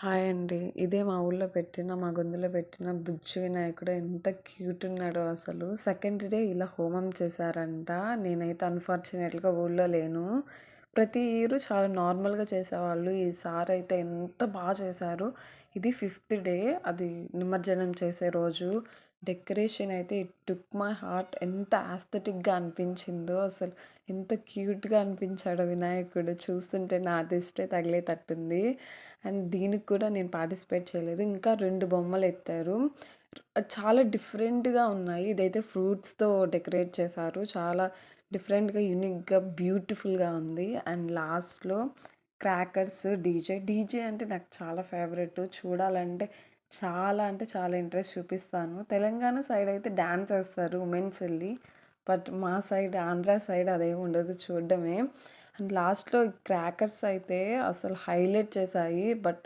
Hi అండి. ఇదే మా ఊళ్ళో పెట్టిన, మా గొంతులో పెట్టిన బుజ్జి వినాయకుడు ఎంత క్యూట్ ఉన్నాడో అసలు. సెకండ్ డే ఇలా హోమం చేశారంట. నేనైతే అన్‌ఫార్చునేట్‌గా ఊళ్ళో లేను. ప్రతి ఇయర్ చాలా నార్మల్‌గా చేసేవాళ్ళు. ఈసారి అయితే ఎంత బాగా చేశారు. ఇది ఫిఫ్త్ డే అది నిమజ్జనం చేసే రోజు. డెకరేషన్ అయితే ఇట్ టుక్ మై హార్ట్. ఎంత ఆస్థెటిక్గా అనిపించిందో అసలు. ఎంత క్యూట్‌గా అనిపించాడో వినాయకుడు. చూస్తుంటే నా దిష్టే తగిలేటట్టుంది. అండ్ దీనికి కూడా నేను పార్టిసిపేట్ చేయలేదు. ఇంకా రెండు బొమ్మలు ఎత్తారు చాలా డిఫరెంట్‌గా ఉన్నాయి. ఇదైతే ఫ్రూట్స్‌తో డెకరేట్ చేశారు. చాలా డిఫరెంట్‌గా, యూనిక్‌గా, బ్యూటిఫుల్‌గా ఉంది. అండ్ లాస్ట్‌లో క్రాకర్స్, డీజే. డీజే అంటే నాకు చాలా ఫేవరెట్. చూడాలంటే చాలా అంటే చాలా ఇంట్రెస్ట్ చూపిస్తాను. తెలంగాణ సైడ్ అయితే డ్యాన్స్ వేస్తారు ఉమెన్స్ వెళ్ళి బట్ మా సైడ్ ఆంధ్ర సైడ్ అదేమి ఉండదు చూడడమే. అండ్ లాస్ట్‌లో క్రాకర్స్ అయితే అసలు హైలైట్ చేశాయి. బట్